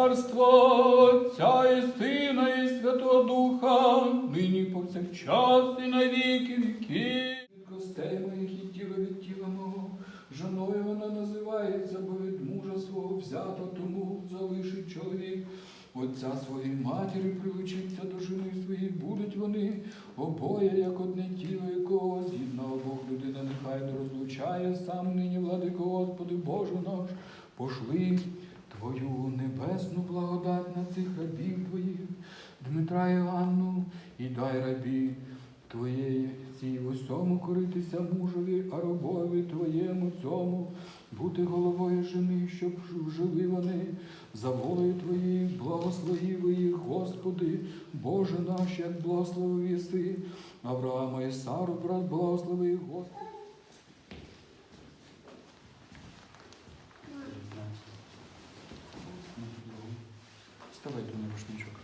царства Отця і Сина, і Святого Духа, нині повсякчас і на віки віки. Від костей моїх і тіло від тіла мого, жоною вона називається, бо від мужа свого взято, тому залишить чоловік. Отця своєї матері прилучиться до жени своєї, будуть вони обоє, як одне тіло, якого згідно обох людина нехай не розлучає, сам нині, владико Господи, Боже наш, пошли Твою небесну благодать на цих рабів Твоїх, Дмитра і і дай рабі Твоєї цій усьому коритися мужові, а робові Твоєму цьому, бути головою жени, щоб жили вони за волею Твоєю, благословив їх, Господи, Боже наш, як благословив єси, Авраама і Сару, брат, благослови, Господи. Вставайте на рушничок.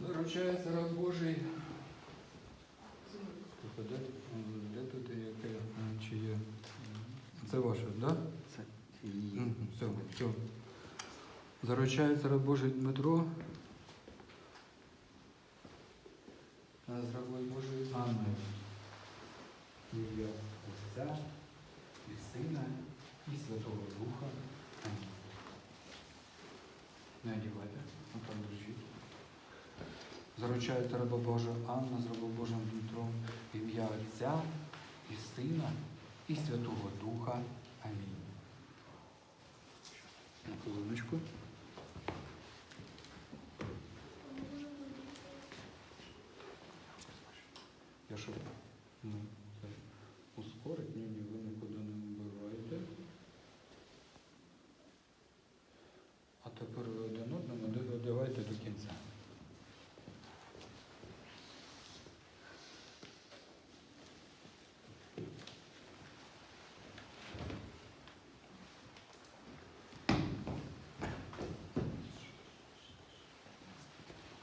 Заручається раб Божий. Слухай, де, де тут і яке, а, чи є? Це ваше, так? Да? Це її. Мгм, Все, все. Заручається раб Божий Дмитро. З рабою Божою Анною. Ім'я Отця і Сина і Святого Духа. Амінь. Не одягайте, а там держіть. Заручається раба Божа Анна з рабом Божим Дмитром ім'я Отця і Сина і Святого Духа. Амінь. На хвилиночку. Я щоб ну, це ускорить, ні, ви нікуди не вбиваєте. А тепер ви один одному давайте до кінця.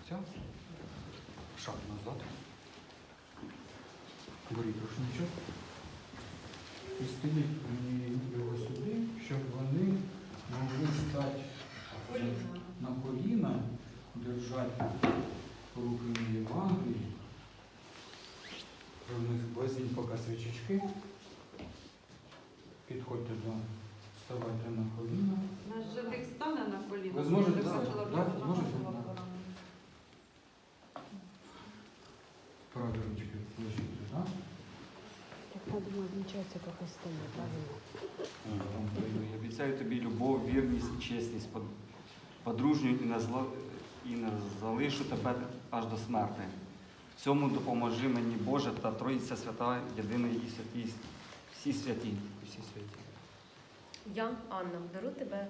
Все? Шаг назад. Беріть рушничок. І стеліть мені його сюди, щоб вони могли стати на коліна, держати руки Євангелії. У них візьміть поки свічечки. Підходьте до, вставайте на коліна. Наш живих стане на коліна. Ви зможете, Я да, да, вона зможете, була да. поранена. Праві ручки лежите, так? Так надо назначаться, как остальные, правильно? Я обіцяю тобі любов, вірність і чесність, подружню і не, зла, і не залишу тебе аж до смерти. В цьому допоможи мені Боже та Троїця Свята, єдиний і святій, всі святі. Всі святі. Я, Анна, беру тебе,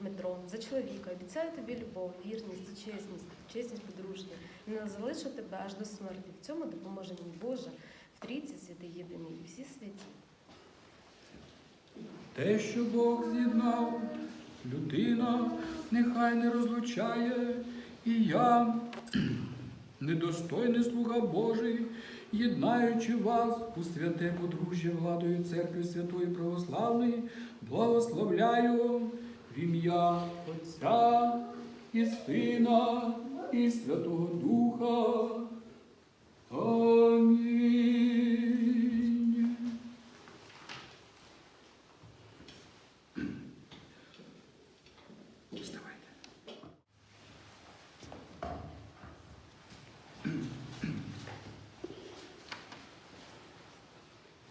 Дмитро, за чоловіка. Обіцяю тобі любов, вірність і чесність, чесність подружня. І не залишу тебе аж до смерті. В цьому допоможе мені Боже, в трійці святий єдиний і всі святі. Те, що Бог з'єднав, людина нехай не розлучає, і я, недостойний слуга Божий, єднаючи вас у святе подружжя владою церкви Святої Православної, благословляю в ім'я Отця і Сина і Святого Духа. Амінь.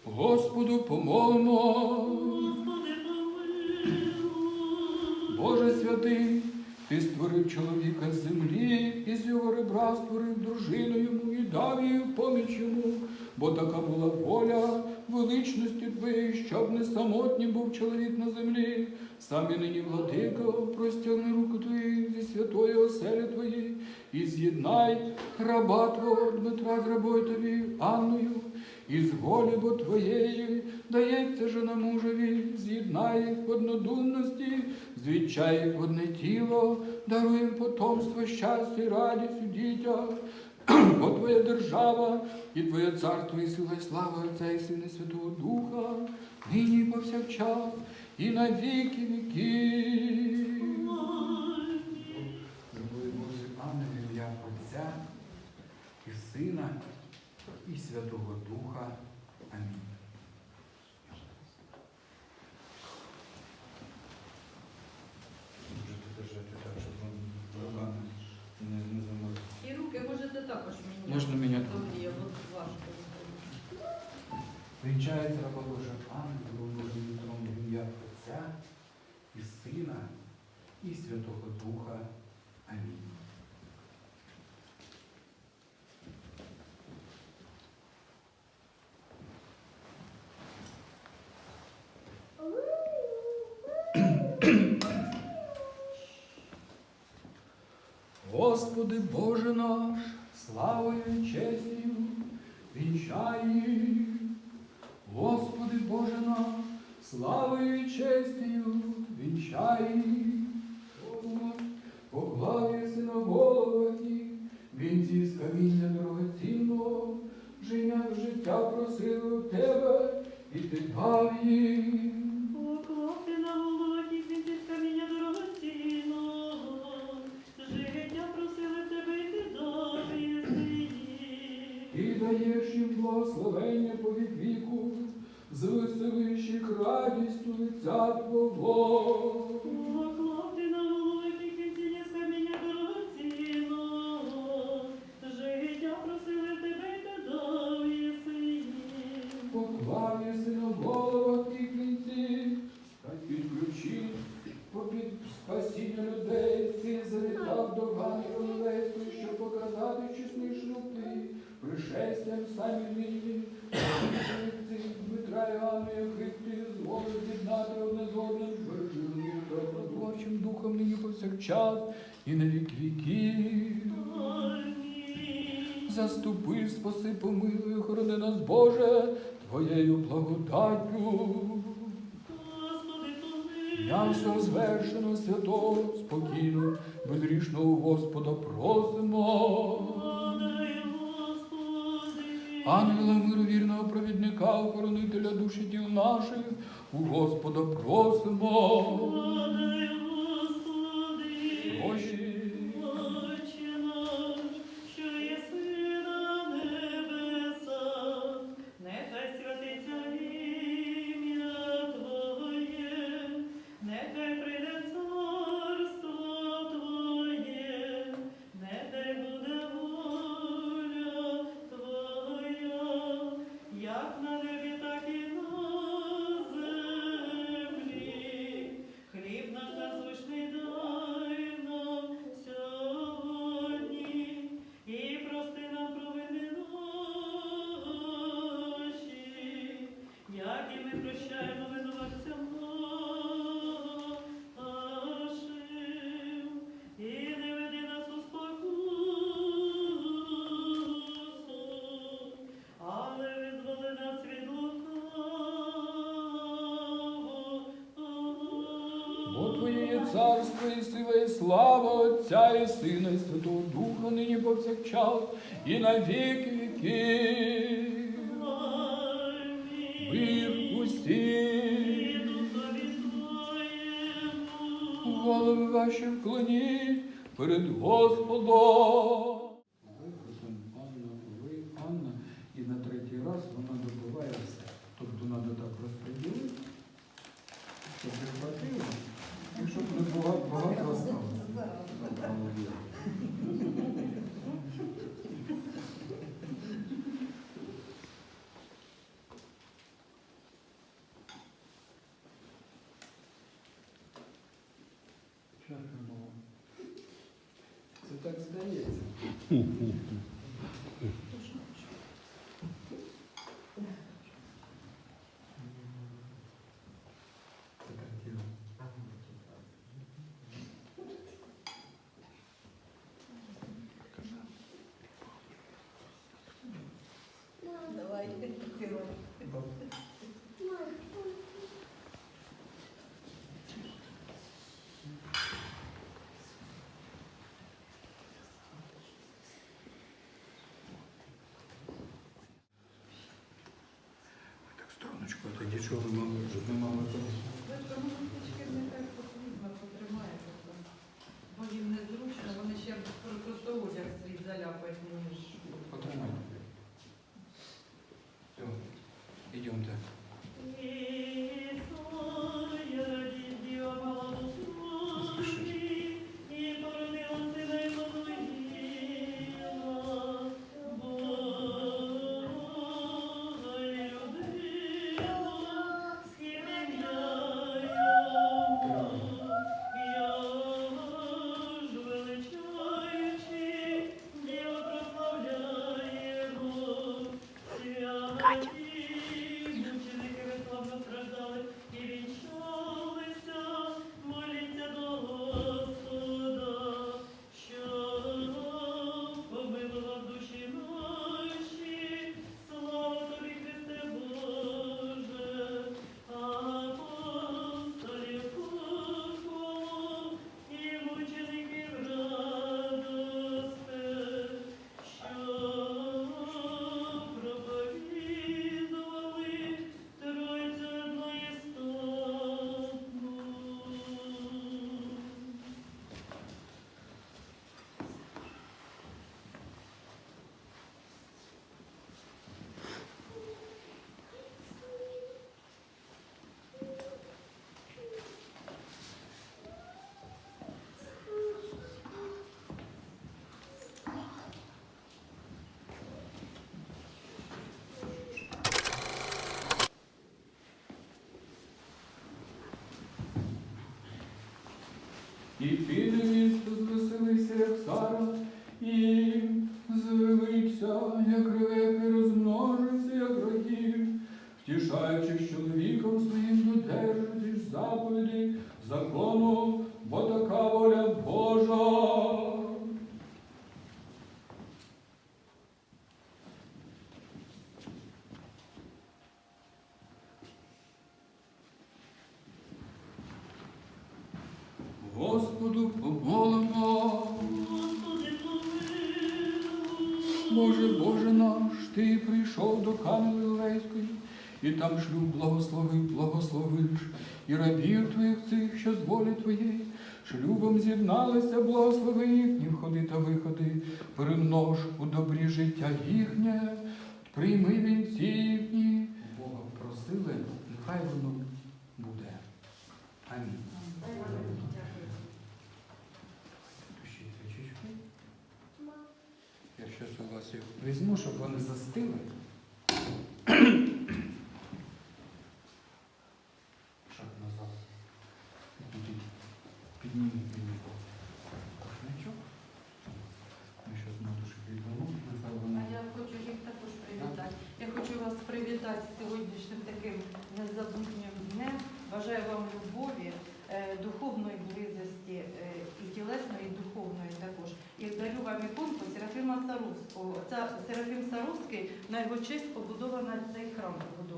Господу помолимо. Бо така була воля величності Твоєї, щоб не самотнім був чоловік на землі. Самі нині, владико, простягни руку Твої зі святої оселі Твої і з'єднай раба Твого Дмитра з рабою Тобі, Анною, і з волі бо Твоєї дається жена мужеві, з'єднай їх в однодумності, звідчай їх в одне тіло, даруй їм потомство, щастя і радість у дітях. Бо Твоя держава і Твоє царство, і сила, і слава Отця і Сина, Святого Духа, нині повсякчас, і на віки віків. Любові Боже Анна ім'я Отця і Сина, і Святого Духа. Амінь. Можете держати так, щоб вам руками не, не заморозити. І руки можете також міняти. Можна міняти. Вінчається раба Божа ангелом Божим Дмитром в ім'я Отця і Сина, і Святого Духа. Амінь. Господи Боже наш, славою і честю, вінчай їх. Господи Боже наш, славою і честю, вінчай їх. Господь, Поклав єси на головах їх, вінці з каміння дорогоцінного, життя просили у тебе, і ти дав їм. Звеселищих радістю лиця Твого. Поклопти на головах і з каміння дорогоцінного, життя просили тебе ти дав єси Поклав єси на головах і кінці, під ключі, попід спасіння людей, ти завітав до Галилейської, щоб показати чесний шлюб твій, пришестям самі нині, цих Дмитра і Анни, яких ти змовив з'єднати одне з одним, та однотворчим духом нині повсякчас і на вік віків. Заступи, спаси, помилуй, охорони нас, Боже, Твоєю благодаттю. Я всього звершено, святого, спокійно, безрішного Господа провідника, охоронителя душі тіл наших, у Господа просимо. І Сина, і Святого Духа, нині повсякчас, і на віки віки. Мир усім. Голови ваші вклоніть перед Господом. Ви, потім Анна, ви, Анна, і на третій раз вона добиває все. Тобто треба так розподілити, щоб не хватило, і щоб не багато, багато осталось. Це так здається. Давай, цілуй. Так, стороночку, а тоді чого ви мали? Вже не мали потримаєте. Бо їм незручно, вони ще просто І піде місто, звеселися, як Сара, і звелиться, як ревек, і розмножиться, як рогів, втішаючись чоловіком своїм додержуєш заповіді закону, бо така там шлюб благослови, благословиш, і рабів твоїх цих, що з волі твоєї, шлюбом з'єдналися, благослови їхні входи та виходи, примнож у добрі життя їхнє, прийми вінці їхні. Бога просили, нехай воно буде. Амінь. Я щось у вас їх візьму, щоб вони застили. Шаг назад. Туди. Підніміть мені кошничок. Ми щось матушки віддамо. Нехай Я хочу вас привітати сьогоднішнім таким незабутнім днем. Бажаю вам любові, е, духовної близості е, і тілесної, і духовної також. І дарю вам іконку Серафима Саровського. Серафим Саровський, на його честь побудована цей храм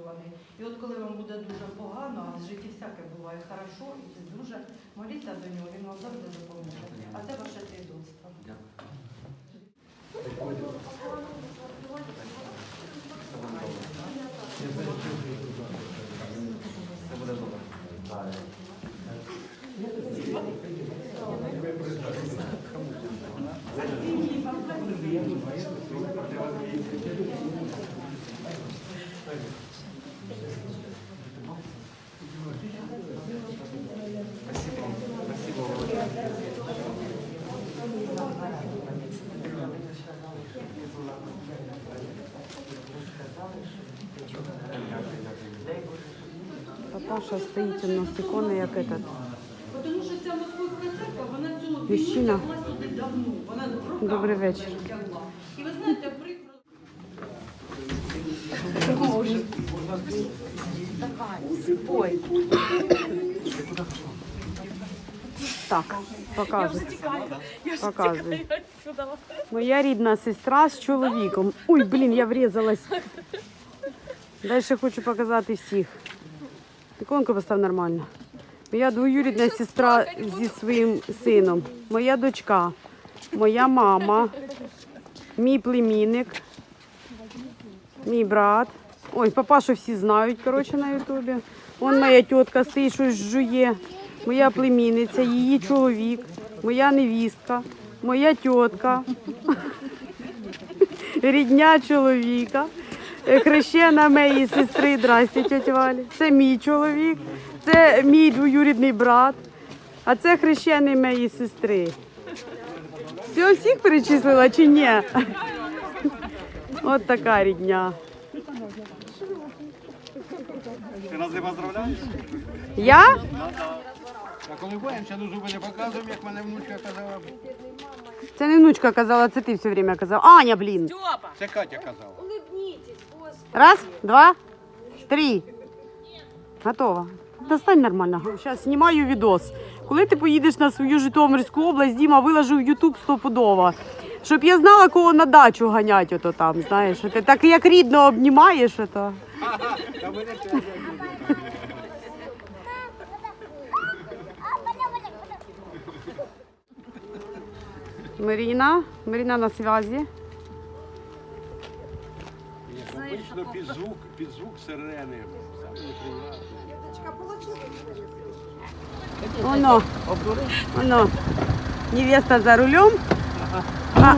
побудований. І от коли вам буде дуже погано, а в житті всяке буває хорошо, і це дуже моліться до нього, він вам завжди допоможе. А це ваше свідоцтво. Це Папаша стоїть у нас ікони, як этот. Тому що ця московська церква, вона цю Мужчина. тягла сюди давно. Вона роками Добрий вечір. тягла. І ви знаєте, прикро. Ой. Так, показуй. Показуй. Моя рідна сестра з чоловіком. Ой, блін, я врізалась. Далі хочу показати всіх. Іконку постав нормально. Моя двоюрідна сестра зі своїм сином, моя дочка, моя мама, мій племінник, мій брат. Ой, папашу всі знають, коротше, на Ютубі. Вон моя тітка стоїть, щось жує. Моя племінниця, її чоловік, моя невістка, моя тітка, рідня чоловіка, хрещена моєї сестри, здрасте, тетя Валі. Це мій чоловік, це мій двоюрідний брат, а це хрещений моєї сестри. Все, всіх перечислила чи ні? От така рідня. Ти нас не поздравляєш? Я? А коли будемо, ще не показуємо, як мене внучка казала. Це не внучка казала, це ти все время казав. Аня, блін. Це Катя казала. Раз, два, три. Готово. Достань нормально. Зараз знімаю відос. Коли ти поїдеш на свою Житомирську область, Діма виложив в Ютуб стопудово. Щоб я знала, кого на дачу ганять, ото там, знаєш. Ти так як рідно обнімаєш, ото. Маріна, Маріна на зв'язі. Обично під звук, під звук сирени. Оно, оно, невеста за рулем, а,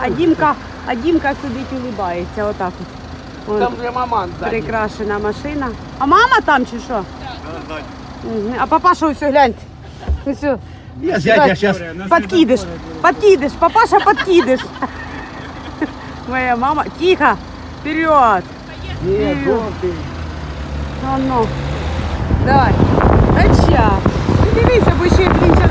а, Дімка, а Дімка сидить улибається, отак от. Вон, Там вже маман. прикрашена машина. А мама там чи що? Мгм. А папаша ось гляньте. Ось. Я зятя зараз. Подкидиш, подкидиш, папаша подкидиш. Моя мама, тихо, вперед. Ні, жовтий. Ну, ну. Давай.Ача. Ну, дивися, бо ще блін час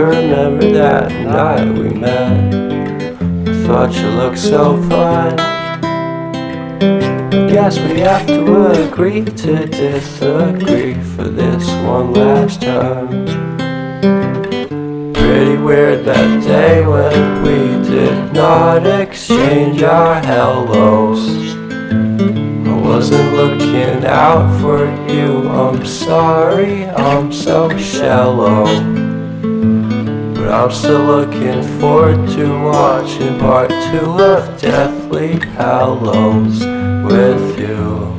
Remember that night we met? Thought you looked so fine. Guess we have to agree to disagree for this one last time. Pretty weird that day when we did not exchange our hellos. I wasn't looking out for you, I'm sorry, I'm so shallow. I'm still looking forward to watching part two of Deathly Hallows with you.